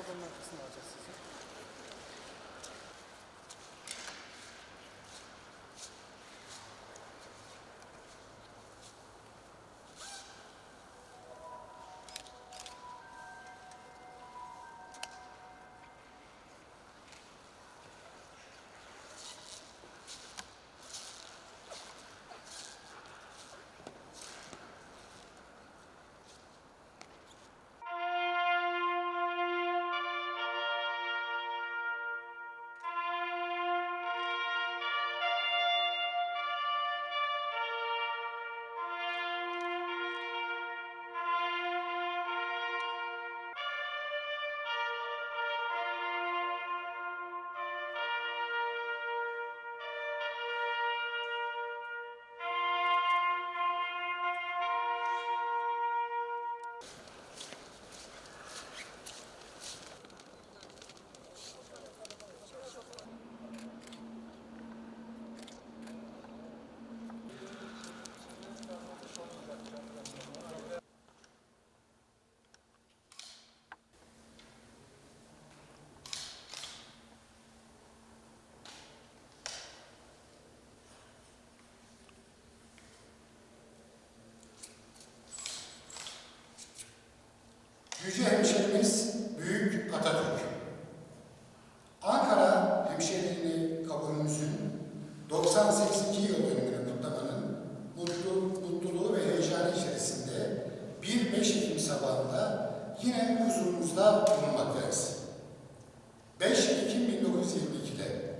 Oradan nefesini alacağız sizi. Yüce hemşerimiz Büyük Atatürk. Ankara hemşeriliğini kabulümüzün 98. yıl dönümünü kutlamanın mutlu, mutluluğu ve heyecanı içerisinde 1-5 Ekim sabahında yine huzurunuzda bulunmaktayız. 5 Ekim 1922'de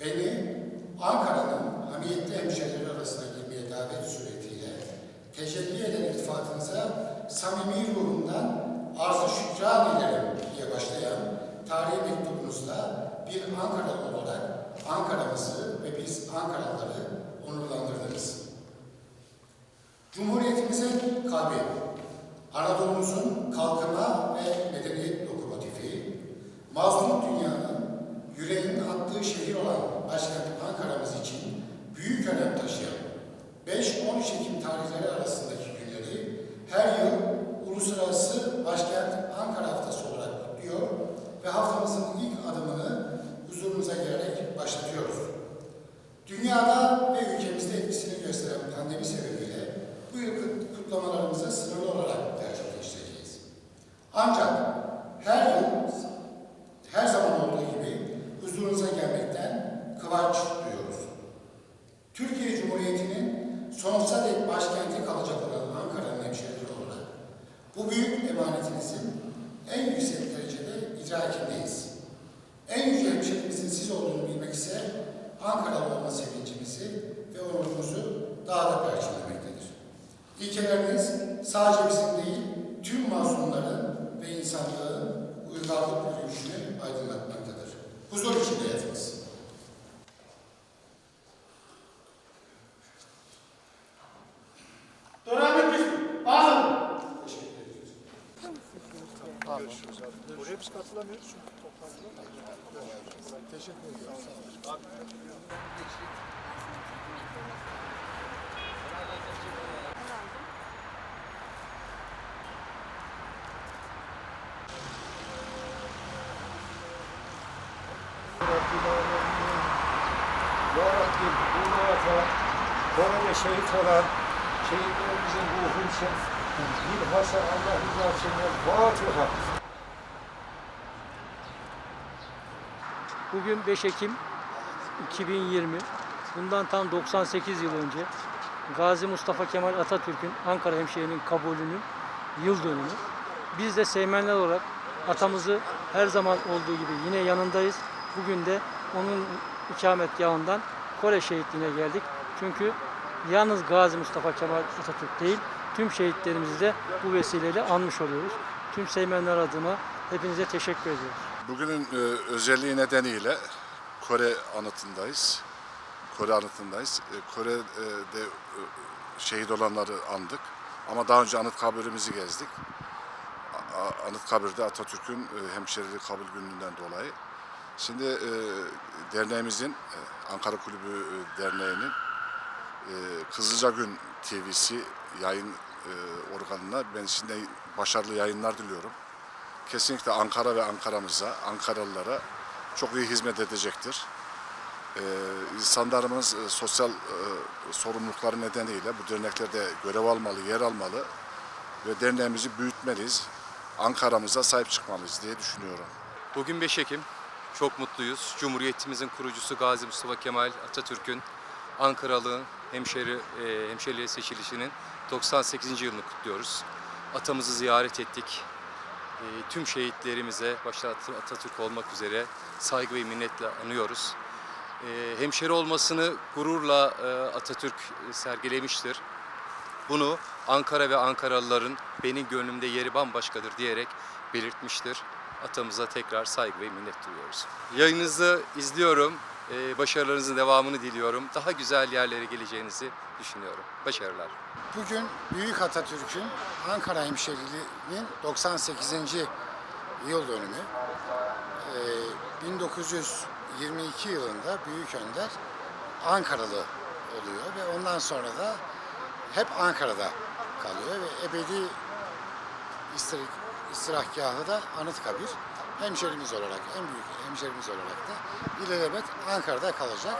beni Ankara'nın hamiyetli hemşehrileri arasına girmeye davet suretiyle tecelli eden iltifatınıza samimi ruhumdan arz-ı şükran ederim diye başlayan tarihi mektubunuzda bir Ankaralı olarak Ankara'mızı ve biz Ankaralıları onurlandırdınız. Ve haftamızın ilk adımını huzurunuza gelerek başlatıyoruz. Dünyada ve ülkemizde etkisini gösteren pandemi sebebiyle bu yıl kut- kutlamalarımızı sınırlı olarak gerçekleştireceğiz. Ancak her yıl, her zaman olduğu gibi huzurunuza gelmekten kıvanç duyuyoruz. Türkiye Cumhuriyeti'nin sonsuza dek başkenti kalacak olan Ankara'nın hemşehrileri olarak bu büyük emanetinizin en yüksek idrakindeyiz. En yüce hemşehrimizin siz olduğunu bilmek ise Ankaralı olma sevincimizi ve onurumuzu daha da perçinlemektedir. İlkeleriniz sadece bizim değil, tüm mazlumların ve insanlığın uygarlık yürüyüşünü aydınlatmaktadır. Huzur içinde yatınız. Doramet biz bazı. Buraya biz katılamıyoruz çünkü toplantıda. Teşekkür ederim. Ya Rabbim bu hayata Kore'de şehit olan şehitlerimizin ruhu için bilhassa Allah rızası için Fatiha. Bugün 5 Ekim 2020. Bundan tam 98 yıl önce Gazi Mustafa Kemal Atatürk'ün Ankara hemşehrinin kabulünün yıl dönümü. Biz de Seymenler olarak atamızı her zaman olduğu gibi yine yanındayız. Bugün de onun ikametgahından Kore şehitliğine geldik. Çünkü yalnız Gazi Mustafa Kemal Atatürk değil, tüm şehitlerimizi de bu vesileyle anmış oluyoruz. Tüm Seymenler adına hepinize teşekkür ediyoruz. Bugünün e, özelliği nedeniyle Kore anıtındayız. Kore anıtındayız. E, Kore'de e, şehit olanları andık. Ama daha önce anıt kabirimizi gezdik. A- Anıt kabirde Atatürk'ün e, hemşerilik kabul gününden dolayı. Şimdi e, derneğimizin, e, Ankara Kulübü e, Derneği'nin e, Kızılcagün TV'si yayın e, organına ben şimdi başarılı yayınlar diliyorum kesinlikle Ankara ve Ankara'mıza, Ankaralılara çok iyi hizmet edecektir. Ee, insanlarımız e, sosyal e, sorumlulukları nedeniyle bu derneklerde görev almalı, yer almalı ve derneğimizi büyütmeliyiz. Ankara'mıza sahip çıkmalıyız diye düşünüyorum. Bugün 5 Ekim. Çok mutluyuz. Cumhuriyetimizin kurucusu Gazi Mustafa Kemal Atatürk'ün Ankaralı hemşeri, e, hemşeriliğe seçilişinin 98. yılını kutluyoruz. Atamızı ziyaret ettik. E, tüm şehitlerimize, başta At- Atatürk olmak üzere saygı ve minnetle anıyoruz. E, hemşeri olmasını gururla e, Atatürk e, sergilemiştir. Bunu Ankara ve Ankaralıların benim gönlümde yeri bambaşkadır diyerek belirtmiştir. Atamıza tekrar saygı ve minnet duyuyoruz. Yayınınızı izliyorum. Ee, başarılarınızın devamını diliyorum. Daha güzel yerlere geleceğinizi düşünüyorum. Başarılar. Bugün Büyük Atatürk'ün Ankara hemşeriliğinin 98. yıl dönümü. Ee, 1922 yılında Büyük Önder Ankaralı oluyor ve ondan sonra da hep Ankara'da kalıyor ve ebedi istir istirahgahı da Anıtkabir. Hemşerimiz olarak, en büyük hemşerimiz olarak da ilelebet Ankara'da kalacak.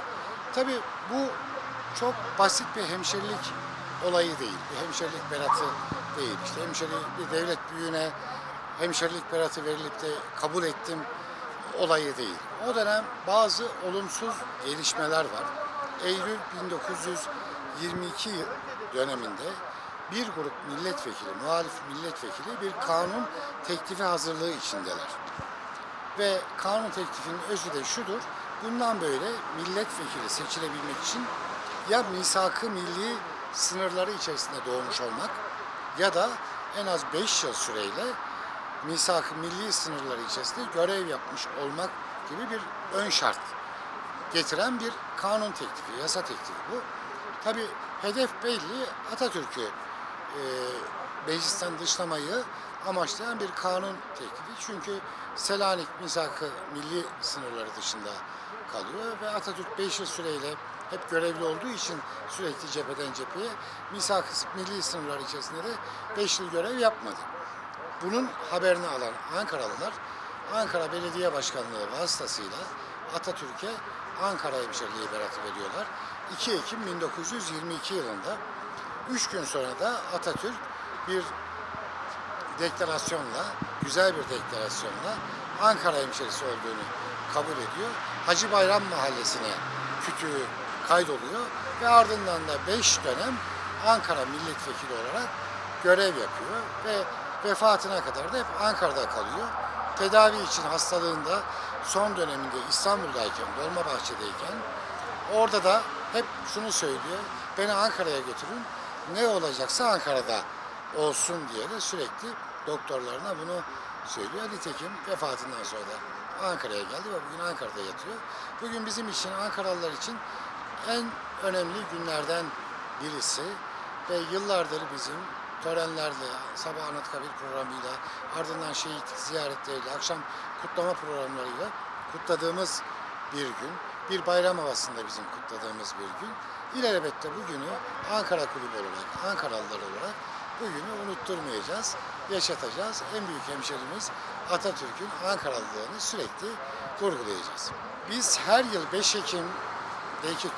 Tabii bu çok basit bir hemşerilik olayı değil. Bir hemşerilik beratı değil. İşte hemşeri bir devlet büyüğüne hemşerilik beratı verilip de kabul ettim olayı değil. O dönem bazı olumsuz gelişmeler var. Eylül 1922 döneminde bir grup milletvekili, muhalif milletvekili bir kanun teklifi hazırlığı içindeler. Ve kanun teklifinin özü de şudur. Bundan böyle milletvekili seçilebilmek için ya misak-ı milli sınırları içerisinde doğmuş olmak ya da en az 5 yıl süreyle misak-ı milli sınırları içerisinde görev yapmış olmak gibi bir ön şart getiren bir kanun teklifi, yasa teklifi bu. Tabi hedef belli Atatürk'ü e, meclisten dışlamayı amaçlayan bir kanun teklifi. Çünkü Selanik misak-ı milli sınırları dışında kalıyor ve Atatürk 5 yıl süreyle hep görevli olduğu için sürekli cepheden cepheye misak-ı milli sınırlar içerisinde de 5 yıl görev yapmadı. Bunun haberini alan Ankaralılar Ankara Belediye Başkanlığı vasıtasıyla Atatürk'e Ankara hemşeriliği beratı veriyorlar. 2 Ekim 1922 yılında 3 gün sonra da Atatürk bir deklarasyonla, güzel bir deklarasyonla Ankara hemşerisi olduğunu kabul ediyor. Hacı Bayram Mahallesi'ne kütüğü kaydoluyor ve ardından da 5 dönem Ankara milletvekili olarak görev yapıyor ve vefatına kadar da hep Ankara'da kalıyor. Tedavi için hastalığında son döneminde İstanbul'dayken, Dolmabahçe'deyken orada da hep şunu söylüyor. Beni Ankara'ya götürün. Ne olacaksa Ankara'da olsun diye de sürekli doktorlarına bunu söylüyor. Nitekim vefatından sonra da Ankara'ya geldi ve bugün Ankara'da yatıyor. Bugün bizim için, Ankaralılar için en önemli günlerden birisi ve yıllardır bizim törenlerle, sabah Anıtkabir programıyla, ardından şehit ziyaretleriyle, akşam kutlama programlarıyla kutladığımız bir gün. Bir bayram havasında bizim kutladığımız bir gün. İlelebette bu günü Ankara Kulübü olarak, Ankaralılar olarak bu günü unutturmayacağız, yaşatacağız. En büyük hemşerimiz Atatürk'ün Ankaralılığını sürekli vurgulayacağız. Biz her yıl 5 Ekim'deki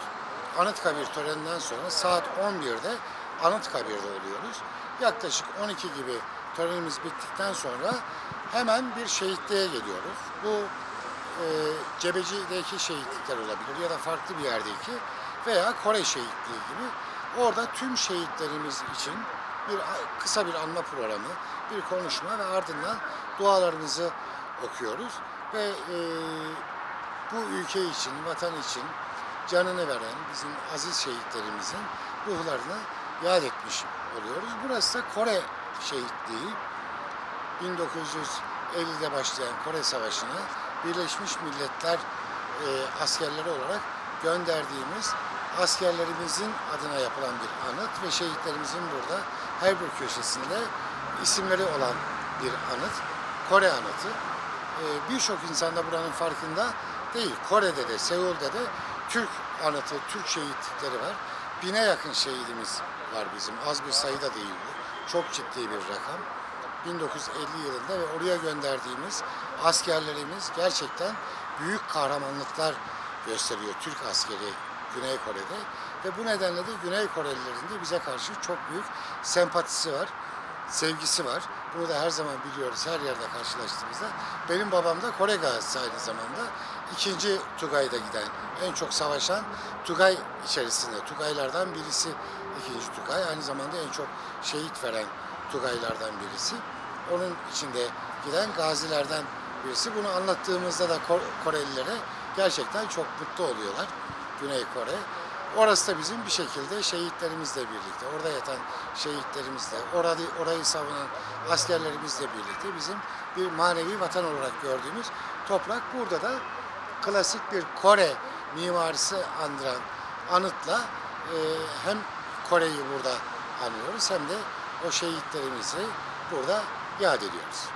Anıtkabir töreninden sonra saat 11'de Anıtkabir'de oluyoruz. Yaklaşık 12 gibi törenimiz bittikten sonra hemen bir şehitliğe geliyoruz. Bu e, Cebeci'deki şehitlikler olabilir ya da farklı bir yerdeki veya Kore şehitliği gibi. Orada tüm şehitlerimiz için bir kısa bir anma programı, bir konuşma ve ardından dualarımızı okuyoruz ve e, bu ülke için, vatan için canını veren bizim aziz şehitlerimizin ruhlarını yad etmiş oluyoruz. Burası da Kore şehitliği. 1950'de başlayan Kore Savaşı'na Birleşmiş Milletler e, askerleri olarak gönderdiğimiz askerlerimizin adına yapılan bir anıt ve şehitlerimizin burada her bir köşesinde isimleri olan bir anıt. Kore anıtı. E, Birçok insan da buranın farkında değil. Kore'de de, Seul'de de Türk anıtı, Türk şehitlikleri var. Bine yakın şehidimiz var bizim. Az bir sayı da değil bu. Çok ciddi bir rakam. 1950 yılında ve oraya gönderdiğimiz askerlerimiz gerçekten büyük kahramanlıklar gösteriyor Türk askeri Güney Kore'de. Ve bu nedenle de Güney Korelilerin de bize karşı çok büyük sempatisi var, sevgisi var. Bunu da her zaman biliyoruz her yerde karşılaştığımızda. Benim babam da Kore gazisi aynı zamanda. ikinci Tugay'da giden, en çok savaşan Tugay içerisinde. Tugaylardan birisi ikinci Tugay. Aynı zamanda en çok şehit veren Tugaylardan birisi. Onun içinde giden gazilerden birisi. Bunu anlattığımızda da Ko- Korelilere gerçekten çok mutlu oluyorlar. Güney Kore. Orası da bizim bir şekilde şehitlerimizle birlikte, orada yatan şehitlerimizle, orayı, orayı savunan askerlerimizle birlikte bizim bir manevi vatan olarak gördüğümüz toprak. Burada da klasik bir Kore mimarisi andıran anıtla e, hem Kore'yi burada anıyoruz hem de o şehitlerimizi burada yad ediyoruz.